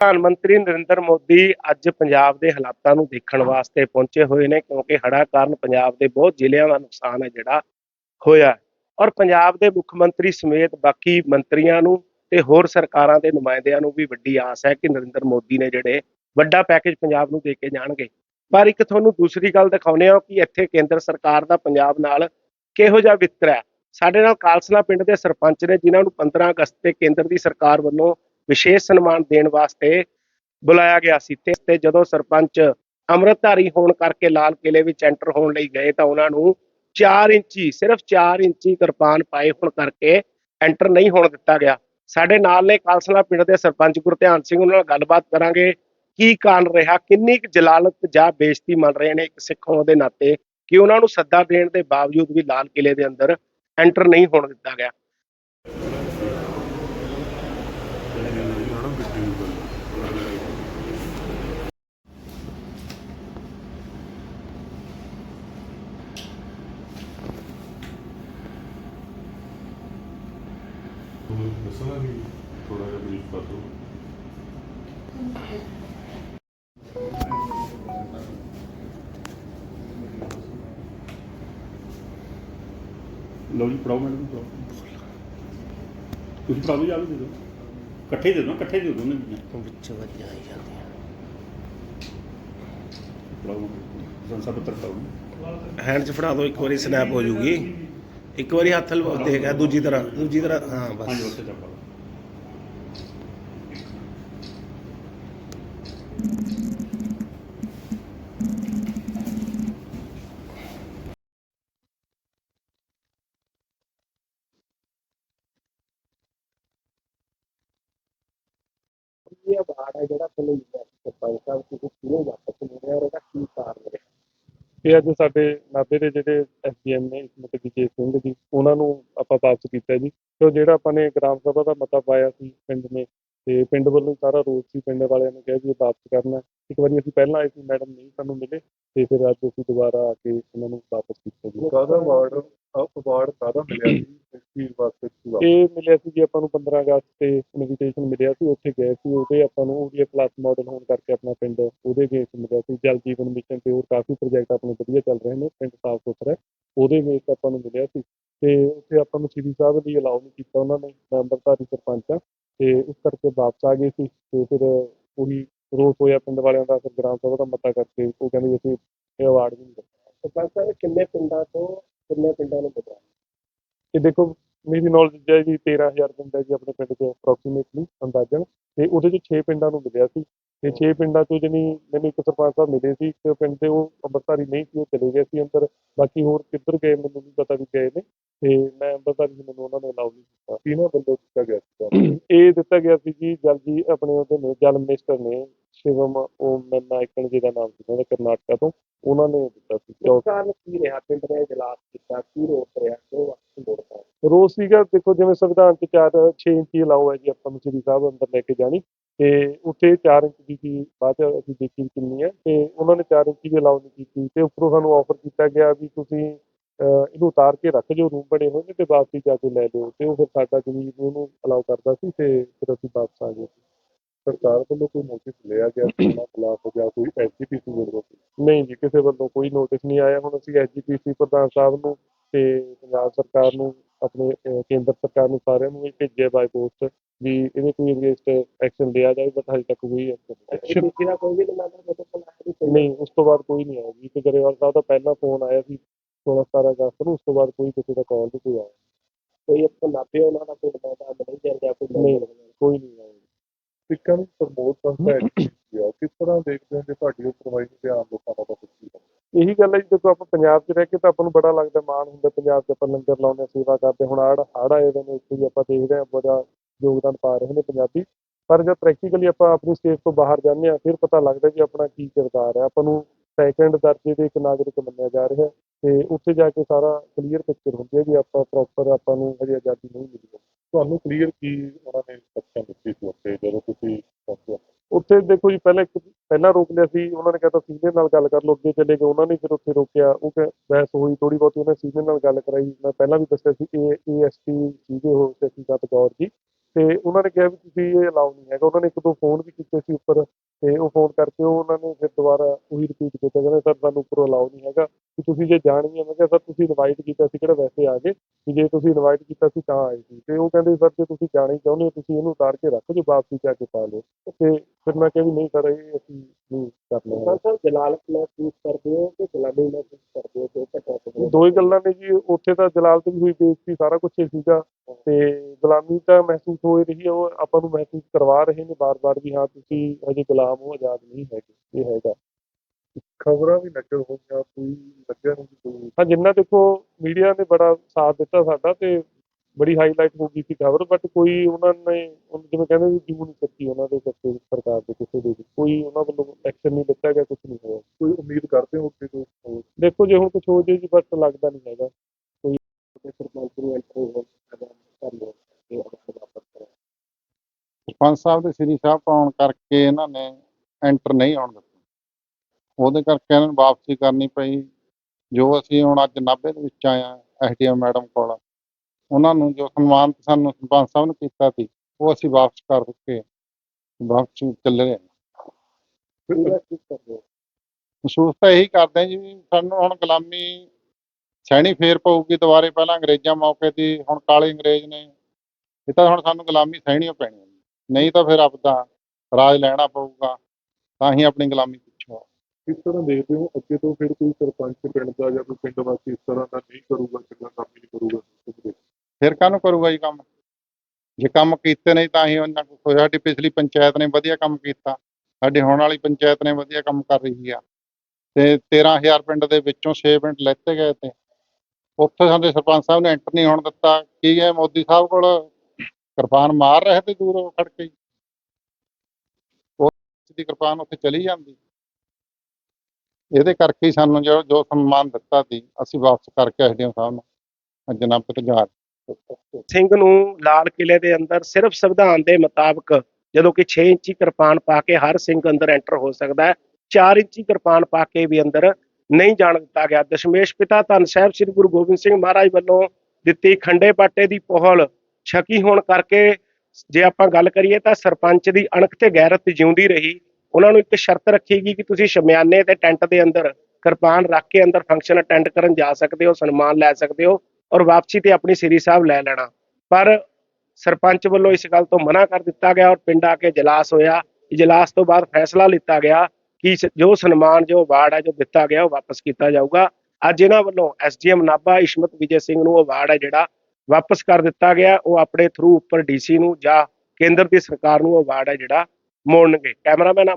ਪ੍ਰਧਾਨ ਮੰਤਰੀ ਨਰਿੰਦਰ ਮੋਦੀ ਅੱਜ ਪੰਜਾਬ ਦੇ ਹਾਲਾਤਾਂ ਨੂੰ ਦੇਖਣ ਵਾਸਤੇ ਪਹੁੰਚੇ ਹੋਏ ਨੇ, ਕਿਉਂਕਿ ਹੜ੍ਹਾਂ ਕਾਰਨ ਪੰਜਾਬ ਦੇ ਬਹੁਤ ਜ਼ਿਲ੍ਹਿਆਂ ਦਾ ਨੁਕਸਾਨ ਹੈ ਜਿਹੜਾ ਹੋਇਆ ਔਰ ਪੰਜਾਬ ਦੇ ਮੁੱਖ ਮੰਤਰੀ ਸਮੇਤ ਬਾਕੀ ਮੰਤਰੀਆਂ ਨੂੰ ਤੇ ਹੋਰ ਸਰਕਾਰਾਂ ਦੇ ਨੁਮਾਇੰਦਿਆਂ ਨੂੰ ਵੀ ਵੱਡੀ ਆਸ ਹੈ ਕਿ ਨਰਿੰਦਰ ਮੋਦੀ ਨੇ ਜਿਹੜੇ ਵੱਡਾ ਪੈਕੇਜ ਪੰਜਾਬ ਨੂੰ ਦੇ ਕੇ ਜਾਣਗੇ। ਪਰ ਇੱਕ ਤੁਹਾਨੂੰ ਦੂਸਰੀ ਗੱਲ ਦਿਖਾਉਂਦੇ ਹਾਂ ਕਿ ਇੱਥੇ ਕੇਂਦਰ ਸਰਕਾਰ ਦਾ ਪੰਜਾਬ ਨਾਲ ਕਿਹੋ ਜਿਹਾ ਵਿਤਕਰਾ ਹੈ। ਸਾਡੇ ਨਾਲ ਕਾਲਸਲਾ ਪਿੰਡ ਦੇ ਸਰਪੰਚ ਨੇ, ਜਿਨ੍ਹਾਂ ਨੂੰ 15 ਅਗਸਤ ਤੇ ਕੇਂਦਰ ਦੀ ਸਰਕਾਰ ਵੱਲੋਂ ਵਿਸ਼ੇਸ਼ ਸਨਮਾਨ ਦੇਣ ਵਾਸਤੇ ਬੁਲਾਇਆ ਗਿਆ ਸੀ ਤੇ ਜਦੋਂ ਸਰਪੰਚ ਅੰਮ੍ਰਿਤਧਾਰੀ ਹੋਣ ਕਰਕੇ ਲਾਲ ਕਿਲੇ ਵਿੱਚ ਐਂਟਰ ਹੋਣ ਲਈ ਗਏ ਤਾਂ ਉਹਨਾਂ ਨੂੰ 4 ਇੰਚੀ, ਸਿਰਫ 4 ਇੰਚੀ ਕਿਰਪਾਨ ਪਾਏ ਹੋਣ ਕਰਕੇ ਐਂਟਰ ਨਹੀਂ ਹੋਣ ਦਿੱਤਾ ਗਿਆ। ਸਾਡੇ ਨਾਲ ਨੇ ਕਾਲਸਲਾ ਪਿੰਡ ਦੇ ਸਰਪੰਚ ਗੁਰਧਿਆਨ ਸਿੰਘ ਉਹਨਾਂ ਨਾਲ ਗੱਲਬਾਤ ਕਰਾਂਗੇ। ਕੀ ਕਾਰਨ ਰਿਹਾ? ਕਿੰਨੀ ਕੁ ਜਲਾਲਤ ਜਾਂ ਬੇਇੱਜ਼ਤੀ ਮੰਨ ਰਹੇ ਨੇ ਇੱਕ ਸਿੱਖ ਹੋਣ ਦੇ ਨਾਤੇ ਕਿ ਉਹਨਾਂ ਨੂੰ ਸੱਦਾ ਦੇਣ ਦੇ ਬਾਵਜੂਦ ਵੀ ਲਾਲ ਕਿਲੇ ਦੇ ਅੰਦਰ ਐਂਟਰ ਨਹੀਂ ਹੋਣ ਦਿੱਤਾ ਗਿਆ? ਦੱਸਣਾ ਵੀ। ਥੋੜਾ ਜਿਹਾ ਬਰੀਫ ਕਰ ਦਿਓ। ਲਓ ਜੀ ਪੜਾਓ ਮੈਡਮ ਪੜਾਓ ਤੁਸੀਂ ਪੜਾਓ ਜੀ ਆਲੂ ਦੇ ਦਿਓ ਇਕੱਠੇ ਦੇ ਦਿਓ ਇਕੱਠੇ ਦੇ ਦਿਓ ਨੇ ਵਿੱਚ ਵੱਜ ਆਈ ਜਾਂਦੀ ਪੜਾਓ ਪੱਤਰ ਪੜਾਓ ਹੈਂਡ 'ਚ ਫੜਾ ਦਿਓ ਇੱਕ ਵਾਰੀ ਸਨੈਪ ਹੋ ਜੂਗੀ। ਇੱਕ ਵਾਰੀ ਹੱਥ ਲਵਾ ਦੇਗਾ ਦੂਜੀ ਤਰ੍ਹਾਂ ਦੂਜੀ ਤਰ੍ਹਾਂ ਹਾਂ ਹਾਂਜੀ ਬਸ ਉੱਥੇ ਚੱਪਾ ਇਹ ਬਾੜ ਹੈ ਜਿਹੜਾ ਤੁਹਾਨੂੰ ਸਰਪੰਚ ਸਾਹਿਬ ਤੁਸੀਂ ਕਿਉਂ ਵਾਪਸ ਲੈ ਰਹੇ ਹੋ ਉਹਦਾ ਕੀ ਕਾਰਨ ਹੈ ਇਹ ਅੱਜ ਸਾਡੇ ਨਾਭੇ ਦੇ ਜਿਹੜੇ ਐਸਡੀਐਮ ਨੇ ਇਸਮਤ ਵਿਜੇ ਸਿੰਘ ਜੀ, ਉਹਨਾਂ ਨੂੰ ਆਪਾਂ ਵਾਪਸ ਕੀਤਾ ਜੀ। ਤੇ ਜਿਹੜਾ ਆਪਾਂ ਨੇ ਗ੍ਰਾਮ ਸਭਾ ਦਾ ਮਤਾ ਪਾਇਆ ਸੀ ਪਿੰਡ ਨੇ, ਤੇ ਪਿੰਡ ਵੱਲੋਂ ਸਾਰਾ ਰੋਸ ਸੀ ਪਿੰਡ ਵਾਲਿਆਂ ਨੇ ਕਿਹਾ ਵੀ ਇਹ ਵਾਪਸ ਕਰਨਾ ਇੱਕ ਵਾਰੀ ਅਸੀਂ ਪਹਿਲਾਂ ਆਏ ਸੀ, ਮੈਡਮ ਨਹੀਂ ਸਾਨੂੰ ਮਿਲੇ, ਤੇ ਫਿਰ ਅੱਜ ਅਸੀਂ ਦੁਬਾਰਾ ਆ ਕੇ ਉਹਨਾਂ ਨੂੰ ਵਾਪਸ ਕੀਤਾ ਜੀ। ਕਾਹਦਾ ਅਵਾਰਡ ਅਵਾਰਡ ਕਾਹਦਾ ਮਿਲਿਆ ਸੀ ਇਸ ਚੀਜ਼ ਵਾਸਤੇ ਤੁਸੀਂ ਵਾਪਸ। ਇਹ ਮਿਲਿਆ ਸੀ ਜੀ ਆਪਾਂ ਨੂੰ 15 ਅਗਸਤ ਤੇ ਇਨਵੀਟੇਸ਼ਨ ਮਿਲਿਆ ਸੀ ਉੱਥੇ ਗਏ ਸੀ ਉਹਦੇ ਆਪਾਂ ਨੂੰ ਉਹਦੀ ਪਲੱਸ ਮਾਡਲ ਹੋਣ ਕਰਕੇ ਆਪਣਾ ਪਿੰਡ ਉਹਦੇ ਅਗੇਂਸਟ ਮਿਲਿਆ ਸੀ। ਜਲ ਜੀਵਨ ਮਿਸ਼ਨ ਤੇ ਹੋਰ ਕਾਫੀ ਪ੍ਰੋਜੈਕਟ ਆਪਣੇ ਵਧੀਆ ਚੱਲ ਰਹੇ ਨੇ ਪਿੰਡ ਸਾਫ਼ ਸੁਥਰਾ ਉਹਦੇ ਵਿੱਚ ਆਪਾਂ ਨੂੰ ਮਿਲਿਆ ਸੀ। ਤੇ ਉੱਥੇ ਆਪਾਂ ਨੂੰ ਸ੍ਰੀ ਸਾਹਿਬ ਲਈ ਅਲਾਉ ਨਹੀਂ ਕੀਤਾ ਉਹਨਾਂ ਨੇ ਮੈਂਬਰਧਾਰੀ ਸਰਪੰਚ ਆ। ਤੇ ਉਸ ਕਰਕੇ ਵਾਪਸ ਆ ਗਏ ਸੀ ਤੇ ਫਿਰ ਉਹੀ ਰੋਸ ਹੋਇਆ ਪਿੰਡ ਵਾਲਿਆਂ ਦਾ ਫਿਰ ਗ੍ਰਾਮ ਸਭਾ ਦਾ ਮਤਾ ਕਰਕੇ ਉਹ ਕਹਿੰਦੇ ਵੀ ਅਸੀਂ ਇਹ ਅਵਾਰਡ ਵੀ ਨਹੀਂ ਦੇਣਾ ਸਰਪੰਚ ਸਾਹਿਬ ਕਿੰਨੇ ਪਿੰਡਾਂ ਤੋਂ ਕਿੰਨੇ ਪਿੰਡਾਂ ਨੂੰ ਬਤਾ ਇਹ ਦੇਖੋ, ਮੇਰੀ ਨੌਲੇਜ ਹੈ ਜੀ 13000 ਪਿੰਡ ਹੈ ਜੀ ਆਪਣੇ ਪਿੰਡ 'ਚ ਅਪਰੋਕਸੀਮੇਟਲੀ ਅੰਦਾਜ਼ਨ। ਤੇ ਉਹਦੇ 'ਚ 6 ਪਿੰਡਾਂ ਨੂੰ ਮਿਲਿਆ ਸੀ। ਤੇ 6 ਪਿੰਡਾਂ 'ਚੋਂ ਜਿਹਨੀ ਮੈਨੂੰ ਇੱਕ ਸਰਪੰਚ ਸਾਹਿਬ ਮਿਲੇ ਸੀ, ਇੱਕ ਪਿੰਡ ਦੇ ਉਹ ਅੰਮ੍ਰਿਤਧਾਰੀ ਨਹੀਂ ਸੀ, ਉਹ ਚਲੇ ਗਏ ਸੀ ਅੰਦਰ। ਬਾਕੀ ਹੋਰ ਕਿੱਧਰ ਗਏ, ਮੈਨੂੰ ਨਹੀਂ ਪਤਾ ਵੀ ਗਏ ਨੇ। ਤੇ ਮੈਂ ਅੰਮ੍ਰਿਤਧਾਰੀ ਸੀ ਮੈਨੂੰ ਉਹਨਾਂ ਨੇ ਅਲਾਉ ਨਹੀਂ ਕੀਤਾ। ਕਿਹਨਾਂ ਵੱਲੋਂ ਦਿੱਤਾ ਗਿਆ ਸੀ ਇਹ ਦਿੱਤਾ ਗਿਆ ਸੀ ਜੀ, ਜਲ ਜੀ ਆਪਣੇ ਉਹਦੇ ਨੇ, ਜਲ ਮਿਨਿਸਟਰ ਨੇ, ਸ਼ਿਵਮ ਉਹ ਨਾਇਕਨ ਜੀ ਦਾ ਨਾਮ ਸੀ, ਉਹਨਾਂ ਦਾ ਕਰਨਾਟਕਾ ਤੋਂ। ਉਹਨਾਂ ਨੇ ਦਿੱਤਾ ਸੀ ਕਾਰਨ ਕੀ ਰਿਹਾ? ਪਿੰਡ ਨੇ ਜਲਾਸ ਕੀਤਾ ਕੀ ਰੋਸ ਰਿਹਾ? ਕਿਉਂ ਵਾਪਸ ਮੋੜਦਾ ਰੋਜ਼ ਸੀਗਾ ਦੇਖੋ ਜਿਵੇਂ ਸੰਵਿਧਾਨ ਚ 4 6 ਇੰਚੀ ਅਲਾਉ ਹੈ ਜੀ ਆਪਾਂ ਨੂੰ ਸ੍ਰੀ ਸਾਹਿਬ ਅੰਦਰ ਲੈ ਕੇ ਜਾਣੀ। ਤੇ ਉੱਥੇ 4 ਇੰਚ ਦੀ ਸੀ ਬਾਅਦ ਅਸੀਂ ਦੇਖੀ ਕਿੰਨੀ ਹੈ। ਤੇ ਉਹਨਾਂ ਨੇ 4 ਇੰਚੀ ਦੀ ਅਲਾਉ ਨਹੀਂ ਕੀਤੀ ਤੇ ਉੱਪਰੋਂ ਸਾਨੂੰ ਆਫਰ ਕੀਤਾ ਗਿਆ ਵੀ ਤੁਸੀਂ ਇਹਨੂੰ ਉਤਾਰ ਕੇ ਰੱਖ ਜੋ ਰੂਮ ਬਣੇ ਹੋਏ ਨੇ ਤੇ ਵਾਪਸੀ ਜਾ ਕੇ ਲੈ ਲਿਓ। ਤੇ ਉਹ ਫਿਰ ਸਾਡਾ ਜ਼ਮੀਨ ਉਹਨੂੰ ਅਲਾਉ ਕਰਦਾ ਸੀ ਤੇ ਫਿਰ ਅਸੀਂ ਵਾਪਸ ਆ ਗਏ। ਸਰਕਾਰ ਵੱਲੋਂ ਕੋਈ ਨੋਟਿਸ ਲਿਆ ਗਿਆ ਸੀ ਉਹਨਾਂ ਖਿਲਾਫ ਜਾਂ ਕੋਈ ਐਸਜੀਪੀਸੀ ਵੱਲੋਂ? ਨਹੀਂ ਜੀ ਕਿਸੇ ਵੱਲੋਂ ਕੋਈ ਨੋਟਿਸ ਨਹੀਂ ਆਇਆ। ਹੁਣ ਅਸੀਂ ਐਸਜੀਪੀਸੀ ਪ੍ਰਧਾਨ ਸਾਹਿਬ ਨੂੰ ਤੇ ਪੰਜਾਬ ਸਰਕਾਰ ਨੂੰ ਆਪਣੇ ਕੇਂਦਰ ਸਰਕਾਰ ਨੂੰ ਸਾਰਿਆਂ ਨੂੰ ਭੇਜਿਆ ਬਾਈ ਪੋਸਟ ਵੀ ਇਹਦੇ ਕੋਈ ਅਗੇਂਸਟ ਐਕਸ਼ਨ ਲਿਆ ਜਾਵੇ ਬਟ ਹਜੇ ਤੱਕ ਕੋਈ ਐਕਸ਼ਨ ਨਹੀਂ ਕਿਸੇ ਦਾ ਕੋਈ ਵੀ ਨਹੀਂ ਉਸ ਤੋਂ ਬਾਅਦ ਕੋਈ ਨਹੀਂ ਆਇਆ ਜੀ। ਤੇ ਗਰੇਵਾਲ ਸਾਹਿਬ ਦਾ ਪਹਿਲਾ ਫੋਨ ਆਇਆ ਸੀ 16 17 ਅਗਸਤ ਨੂੰ ਉਸ ਤੋਂ ਬਾਅਦ ਕੋਈ ਕਿਸੇ ਦਾ ਕਾਲ ਨਹੀਂ ਕੋਈ ਆਇਆ। ਕੋਈ ਇੱਕ ਨਾਪੇ ਉਹਨਾਂ ਦਾ ਕੋਈ ਬੰਦਾ ਨਹੀਂ ਜਾਂਦਾ ਕੋਈ ਨਹੀਂ ਕੋਈ ਨਹੀਂ ਆਇਆ। ਸਿੱਖਾਂ ਨੂੰ ਪ੍ਰਮੋਟ ਕਰਦਾ ਹੈ ਕਿਸ ਤਰ੍ਹਾਂ ਦੇਖਦੇ ਹੋ ਕਿ ਤੁਹਾਡੀ ਉਹ ਸੁਣਵਾਈ ਨੂੰ ਧਿਆਨ ਲੋਕਾਂ ਦਾ ਹੈ ਇਹੀ ਗੱਲ ਹੈ ਜੀ ਦੇਖੋ ਆਪਾਂ ਪੰਜਾਬ 'ਚ ਰਹਿ ਕੇ ਤਾਂ ਆਪਾਂ ਨੂੰ ਬੜਾ ਲੱਗਦਾ ਮਾਣ ਹੁੰਦਾ ਪੰਜਾਬ 'ਚ ਆਪਾਂ ਲੰਗਰ ਲਾਉਂਦੇ ਹਾਂ, ਸੇਵਾ ਕਰਦੇ ਹੁਣ ਹੜ ਹੜ ਆਏ ਹੋਏ ਨੇ ਉੱਥੇ ਵੀ ਆਪਾਂ ਦੇਖਦੇ ਹਾਂ ਬੜਾ ਯੋਗਦਾਨ ਪਾ ਰਹੇ ਨੇ ਪੰਜਾਬੀ। ਪਰ ਜਦ ਪ੍ਰੈਕਟੀਕਲੀ ਆਪਾਂ ਆਪਣੀ ਸਟੇਟ ਤੋਂ ਬਾਹਰ ਜਾਂਦੇ ਹਾਂ ਫਿਰ ਪਤਾ ਲੱਗਦਾ ਕਿ ਆਪਣਾ ਕੀ ਕਿਰਦਾਰ ਹੈ। ਆਪਾਂ ਨੂੰ ਸੈਕੰਡ ਦਰਜੇ ਦੇ ਇੱਕ ਨਾਗਰਿਕ ਮੰਨਿਆ ਜਾ ਰਿਹਾ ਹੈ। ਤੇ ਉੱਥੇ ਜਾ ਕੇ ਸਾਰਾ ਕਲੀਅਰ ਪਿਕਚਰ ਹੁੰਦੀ ਹੈ ਵੀ ਆਪਾਂ ਪ੍ਰੋਪਰ ਆਪਾਂ ਨੂੰ ਹਜੇ ਆਜ਼ਾਦੀ ਨਹੀਂ ਮਿਲੀ ਤੁਹਾਨੂੰ ਕਲੀਅਰ ਕੀ ਉਹਨਾਂ ਨੇ ਇੰਸਟਰਕਸ਼ਨ ਦਿੱਤੀ ਸੀ ਉੱਥੇ, ਜਦੋਂ ਤੁਸੀਂ ਪਹੁੰਚੇ? ਉੱਥੇ ਦੇਖੋ ਜੀ, ਪਹਿਲਾਂ ਇੱਕ ਪਹਿਲਾਂ ਰੋਕ ਲਿਆ ਸੀ, ਉਹਨਾਂ ਨੇ ਕਹਿੰਦਾ ਸੀਨੀਅਰ ਨਾਲ ਗੱਲ ਕਰ ਲਓ, ਅੱਗੇ ਚਲੇ ਗਏ, ਉਹਨਾਂ ਨੇ ਫਿਰ ਉੱਥੇ ਰੋਕਿਆ। ਉਹ ਬਹਿਸ ਹੋਈ ਥੋੜੀ ਬਹੁਤੀ ਉਹਨੇ ਸੀਨੀਅਰ ਨਾਲ ਗੱਲ ਕਰਾਈ। ਮੈਂ ਪਹਿਲਾਂ ਵੀ ਦੱਸਿਆ ਸੀ ਏ ਏਐਸਪੀ ਸੀਗੇ ਉਹ ਸ਼ਸ਼ੀਕਾਂਤ ਕੌਰ ਜੀ। ਤੇ ਉਹਨਾਂ ਨੇ ਕਿਹਾ ਵੀ ਤੁਸੀਂ ਇਹ ਅਲਾਉ ਨਹੀਂ ਹੈਗਾ। ਉਹਨਾਂ ਨੇ ਇੱਕ ਦੋ ਫੋਨ ਵੀ ਕੀਤੇ ਸੀ ਉੱਪਰ ਤੇ ਉਹ ਫੋਨ ਕਰਕੇ ਉਹ ਉਹਨਾਂ ਨੇ ਫਿਰ ਦੁਬਾਰਾ ਉਹੀ ਰਿਪੀਟ ਕੀਤਾ। ਕਹਿੰਦੇ ਸਰ ਸਾਨੂੰ ਉੱਪਰੋਂ ਅਲਾਉ ਨਹੀਂ ਹੈਗਾ। ਕਿ ਤੁਸੀਂ ਜੇ ਜਾਣੀ ਹੈ ਮੈਂ ਕਿਹਾ ਸਰ ਤੁਸੀਂ ਇਨਵਾਈਟ ਕੀਤਾ ਸੀ ਕਿਹੜਾ? ਵੈਸੇ ਆ ਗਏ। ਵੀ ਜੇ ਤੁਸੀਂ ਇਨਵਾਈਟ ਕੀਤਾ ਸੀ ਤਾਂ ਆਏ ਸੀ। ਤੇ ਉਹ ਕਹਿੰਦੇ ਸਰ ਜੇ ਤੁਸੀਂ ਜਾਣਾ ਚਾਹੁੰਦੇ ਹੋ ਤੁਸੀਂ ਇਹਨੂੰ ਉਤਾਰ ਕੇ ਰੱਖ ਜੋ ਵਾਪਸੀ ਜਾ ਕੇ ਪਾ ਲਓ। ਤੇ ਫਿਰ ਮੈਂ ਕਿਹਾ ਵੀ ਨਹੀਂ ਸਰ ਇਹ ਅਸੀਂ ਨਹੀਂ ਕਰਨਾ। ਸਰ ਜਲਾਲਤ ਮਹਿਸੂਸ ਕਰਦੇ ਹੋ ਕਿ ਗੁਲਾਮੀ ਮਹਿਸੂਸ ਕਰਦੇ ਹੋ? ਦੋ ਹੀ ਗੱਲਾਂ ਨੇ ਜੀ। ਉੱਥੇ ਤਾਂ ਜਲਾਲਤ ਵੀ ਹੋਈ ਬੇਇੱਜ਼ਤੀ ਸਾਰਾ ਕੁਝ ਸੀਗਾ। ਤੇ ਗੁਲਾਮੀ ਤਾਂ ਮਹਿਸੂਸ ਹੋ ਹੀ ਰਹੀ ਹੈ ਉਹ ਆਪਾਂ ਨੂੰ ਮਹਿਸੂਸ ਕਰਵਾ ਰਹੇ ਨੇ ਬਾਰ-ਬਾਰ ਵੀ ਹਾਂ ਤੁਸੀਂ ਹਜੇ ਗੁਲਾਮ ਹੋ ਆਜ਼ਾਦ ਨਹੀਂ ਹੈਗੇ ਇਹ ਹੈਗਾ। ਖਬਰਾਂ ਵੀ ਨਜ਼ਰ ਹੋਈਆਂ ਕੋਈ ਲੱਗਿਆ ਨਹੀਂ ਕੋਈ। ਹਾਂ ਜਿੰਨਾ ਦੇਖੋ ਮੀਡੀਆ ਨੇ ਬੜਾ ਸਾਥ ਦਿੱਤਾ ਸਾਡਾ ਤੇ ਬੜੀ ਹਾਈਲਾਈਟ ਹੋ ਗਈ ਸੀ ਖਬਰ ਬਟ ਕੋਈ ਉਹਨਾਂ ਨੇ ਜਿਵੇਂ ਕਹਿੰਦੇ ਵੀ ਜੂ ਨਹੀਂ ਚੱਕੀ ਉਹਨਾਂ ਦੇ ਕਰਕੇ ਸਰਕਾਰ ਦੇ ਕਿਸੇ ਦੇ। ਕੋਈ ਉਹਨਾਂ ਵੱਲੋਂ ਐਕਸ਼ਨ ਨਹੀਂ ਲਿੱਤਾ ਗਿਆ ਕੁਝ ਨਹੀਂ ਹੋਇਆ। ਕੋਈ ਉਮੀਦ ਕਰਦੇ ਹੋ ਕਿ ਕੋਈ ਦੇਖੋ ਜੇ ਹੁਣ ਕੁਝ ਹੋ ਜੇ ਜੀ ਬਸ ਲੱਗਦਾ ਨਹੀਂ ਹੈਗਾ। ਸਰਪੰਚ ਨੂੰ ਐਂਟਰ ਹੋ ਕਰ ਲਓ ਇਹ ਆਪਣਾ ਵਾਪਸ ਕਰੋ ਸਰਪੰਚ ਸਾਹਿਬ ਦੇ ਸ੍ਰੀ ਸਾਹਿਬ ਪਾਉਣ ਕਰਕੇ ਇਹਨਾਂ ਨੇ ਐਂਟਰ ਨਹੀਂ ਆਉਣ ਦਿੱਤਾ। ਉਹਦੇ ਕਰਕੇ ਇਹਨਾਂ ਨੂੰ ਵਾਪਸੀ ਕਰਨੀ ਪਈ। ਜੋ ਅਸੀਂ ਹੁਣ ਅੱਜ ਨਾਭੇ ਦੇ ਵਿੱਚ ਆਇਆ ਐਸਡੀਐਮ ਮੈਡਮ ਕੋਲ, ਉਹਨਾਂ ਨੂੰ ਜੋ ਸਨਮਾਨ ਸਾਨੂੰ ਸਰਪੰਚ ਸਾਹਿਬ ਨੇ ਕੀਤਾ ਸੀ, ਉਹ ਅਸੀਂ ਵਾਪਸ ਕਰ ਦਿੱਤੇ। ਵਾਪਸ ਚੱਲੇ ਗਏ ਕੀ ਕਰਦੇ ਮਹਿਸੂਸ ਤਾਂ ਇਹੀ ਕਰਦੇ ਜੀ ਵੀ ਸਾਨੂੰ ਹੁਣ ਗੁਲਾਮੀ ਸਹਿਣੀ ਫੇਰ ਪਊਗੀ ਦੁਬਾਰੇ। ਪਹਿਲਾਂ ਅੰਗਰੇਜ਼ਾਂ ਮੌਕੇ ਦੀ ਹੁਣ ਕਾਲੇ ਅੰਗਰੇਜ਼ ਨੇ, ਇਹ ਤਾਂ ਹੁਣ ਸਾਨੂੰ ਗੁਲਾਮੀ ਸਹਿਣੀ ਓ ਪੈਣੀ ਨਹੀਂ ਤਾਂ ਫਿਰ ਆਪਦਾ ਰਾਜ ਲੈਣਾ ਪਊਗਾ ਤਾਂ ਹੀ ਆਪਣੀ ਗੁਲਾਮੀ ਪਿੱਛੋਂ ਕਿਸ ਤਰ੍ਹਾਂ ਦੇਖਦੇ ਹੋ ਅੱਗੇ ਤੋਂ ਫਿਰ ਕੋਈ ਸਰਪੰਚ ਪਿੰਡ ਦਾ ਜਾਂ ਕੋਈ ਪਿੰਡ ਵਾਸੀ ਇਸ ਤਰ੍ਹਾਂ ਦਾ ਨਹੀਂ ਕਰੂਗਾ ਚੰਗਾ ਕੰਮ ਨਹੀਂ ਕਰੂਗਾ ਫਿਰ ਕਾਹਨੂੰ ਕਰੂਗਾ ਜੀ ਕੰਮ? ਜੇ ਕੰਮ ਕੀਤੇ ਨਹੀਂ ਤਾਂ ਹੀ ਉਹਨਾਂ ਕੋਲ ਸਾਡੀ ਪਿਛਲੀ ਪੰਚਾਇਤ ਨੇ ਵਧੀਆ ਕੰਮ ਕੀਤਾ। ਸਾਡੀ ਹੁਣ ਵਾਲੀ ਪੰਚਾਇਤ ਨੇ ਵਧੀਆ ਕੰਮ ਕਰ ਰਹੀ ਆ। ਤੇ 13000 ਪਿੰਡ ਦੇ ਵਿੱਚੋਂ 6 ਪਿੰਡ ਲੈਤੇ ਗਏ ਤੇ। ਉੱਥੇ ਸਾਡੇ ਸਰਪੰਚ ਸਾਹਿਬ ਨੇ ਐਂਟਰ ਨਹੀਂ ਹੋਣ ਦਿੱਤਾ। ਕੀ ਹੈ ਮੋਦੀ ਸਾਹਿਬ ਕੋਲ? ਕਿਰਪਾਨ ਮਾਰ ਰਹੇ ਤੇ ਦੂਰੋਂ ਖੜ ਕੇ ਉਹ ਦੀ ਕਿਰਪਾਨ ਉੱਥੇ ਚਲੀ ਜਾਂਦੀ। ਇਹਦੇ ਕਰਕੇ ਹੀ ਸਾਨੂੰ ਜੋ ਜੋ ਸਨਮਾਨ ਦਿੱਤਾ ਸੀ, ਅਸੀਂ ਵਾਪਸ ਕਰਕੇ ਐਸਡੀਐਮ ਸਾਹਿਬ ਨੂੰ ਜਨਾਬ ਤੇ ਸਿੰਘ ਨੂੰ ਲਾਲ ਕਿਲੇ ਦੇ ਅੰਦਰ ਸਿਰਫ ਸੰਵਿਧਾਨ ਦੇ ਮੁਤਾਬਕ ਜਦੋਂ ਕਿ 6 ਇੰਚੀ ਕਿਰਪਾਨ ਪਾ ਕੇ ਹਰ ਸਿੰਘ ਅੰਦਰ ਐਂਟਰ ਹੋ ਸਕਦਾ ਹੈ 4 ਇੰਚੀ ਕਿਰਪਾਨ ਪਾ ਕੇ ਵੀ ਅੰਦਰ ਨਹੀਂ ਜਾਣ ਦਿੱਤਾ ਗਿਆ। ਦਸ਼ਮੇਸ਼ ਪਿਤਾ ਧੰਨ ਸਾਹਿਬ ਸ੍ਰੀ ਗੁਰੂ ਗੋਬਿੰਦ ਸਿੰਘ ਮਹਾਰਾਜ ਵੱਲੋਂ ਦਿੱਤੀ ਖੰਡੇ ਪਾਟੇ ਦੀ ਪੋਹਲ ਛਕੀ ਹੋਣ ਕਰਕੇ ਜੇ ਆਪਾਂ ਗੱਲ ਕਰੀਏ ਤਾਂ ਸਰਪੰਚ ਦੀ ਅਣਖ ਤੇ ਗੈਰਤ ਜਿਉਂਦੀ ਰਹੀ। ਉਹਨਾਂ ਨੂੰ ਇੱਕ ਸ਼ਰਤ ਰੱਖੀ ਗਈ ਕਿ ਤੁਸੀਂ ਸ਼ਮਿਆਨੇ ਤੇ ਟੈਂਟ ਦੇ ਅੰਦਰ ਕਿਰਪਾਨ ਰੱਖ ਕੇ ਅੰਦਰ ਫੰਕਸ਼ਨ ਅਟੈਂਡ ਕਰਨ ਜਾ ਸਕਦੇ ਹੋ, ਸਨਮਾਨ ਲੈ ਸਕਦੇ ਹੋ ਔਰ ਵਾਪਸੀ ਤੇ ਆਪਣੀ ਸ੍ਰੀ ਸਾਹਿਬ ਲੈ ਲੈਣਾ। ਪਰ ਸਰਪੰਚ ਵੱਲੋਂ ਇਸ ਗੱਲ ਤੋਂ ਮਨਾ ਕਰ ਦਿੱਤਾ ਗਿਆ ਔਰ ਪਿੰਡ ਆ ਕੇ ਇਜਲਾਸ ਹੋਇਆ। ਇਜਲਾਸ ਤੋਂ ਬਾਅਦ ਫੈਸਲਾ ਲਿੱਤਾ ਗਿਆ ਕਿ ਜੋ ਸਨਮਾਨ, ਜੋ ਅਵਾਰਡ ਹੈ ਜੋ ਦਿੱਤਾ ਗਿਆ ਉਹ ਵਾਪਸ ਕੀਤਾ ਜਾਊਗਾ। ਅੱਜ ਇਹਨਾਂ ਵੱਲੋਂ ਐਸਡੀਐਮ ਨਾਭਾ, ਇਸ਼ਮਤ ਵਿਜੇ ਸਿੰਘ ਨੂੰ ਅਵਾਰਡ ਹੈ ਜਿਹੜਾ ਵਾਪਸ ਕਰ ਦਿੱਤਾ ਗਿਆ, ਉਹ ਆਪਣੇ ਥਰੂ ਉੱਪਰ ਡੀਸੀ ਨੂੰ ਜਾਂ ਕੇਂਦਰ ਦੀ ਸਰਕਾਰ ਨੂੰ ਅਵਾਰਡ ਹੈ ਜਿਹੜਾ, ਮੋੜਨਗੇ। ਕੈਮਰਾਮੈਨ